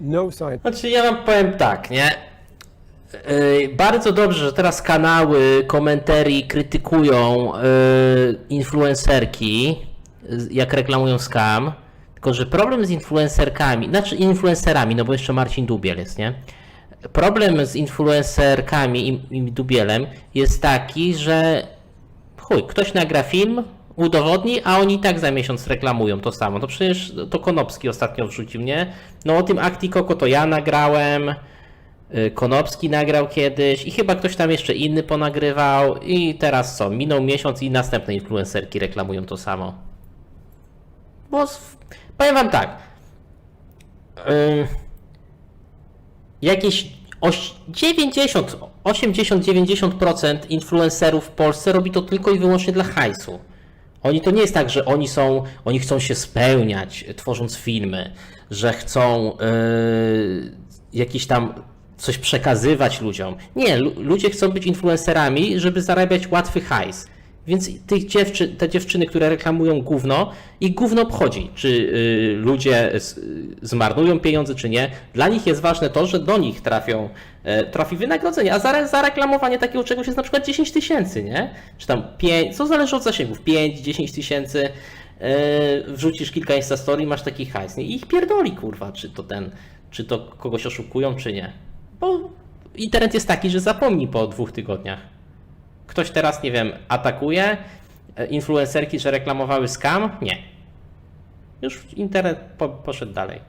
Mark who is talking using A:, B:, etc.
A: No.
B: Znaczy ja wam powiem tak, nie? Yy, Bardzo dobrze, że teraz kanały komentarii krytykują yy, influencerki, jak reklamują scam. Tylko, że problem z influencerkami, znaczy influencerami, no bo jeszcze Marcin Dubiel jest, nie? Problem z influencerkami i, i Dubielem jest taki, że chuj, ktoś nagra film, udowodni, a oni tak za miesiąc reklamują to samo. To przecież to Konopski ostatnio wrzucił, nie? No o tym Acti Coco to ja nagrałem, y, Konopski nagrał kiedyś i chyba ktoś tam jeszcze inny ponagrywał i teraz co? Minął miesiąc i następne influencerki reklamują to samo. Bo powiem wam tak. Ym, jakieś oś- 90, 80-90% influencerów w Polsce robi to tylko i wyłącznie dla hajsu. Oni to nie jest tak, że oni są, oni chcą się spełniać, tworząc filmy, że chcą yy, jakieś tam coś przekazywać ludziom. Nie, lu- ludzie chcą być influencerami, żeby zarabiać łatwy hajs. Więc tych dziewczy, te dziewczyny, które reklamują gówno, ich gówno obchodzi, czy y, ludzie y, zmarnują pieniądze, czy nie. Dla nich jest ważne to, że do nich trafią, e, trafi wynagrodzenie, a za, za reklamowanie takiego czegoś jest na przykład 10 tysięcy, nie? Czy tam 5, co zależy od zasięgów, 5, 10 tysięcy, e, wrzucisz kilka instastory, masz taki hajs, nie? I ich pierdoli, kurwa, czy to ten, czy to kogoś oszukują, czy nie. Bo internet jest taki, że zapomni po dwóch tygodniach ktoś teraz, nie wiem, atakuje e, influencerki, że reklamowały scam? Nie. Już internet po, poszedł dalej.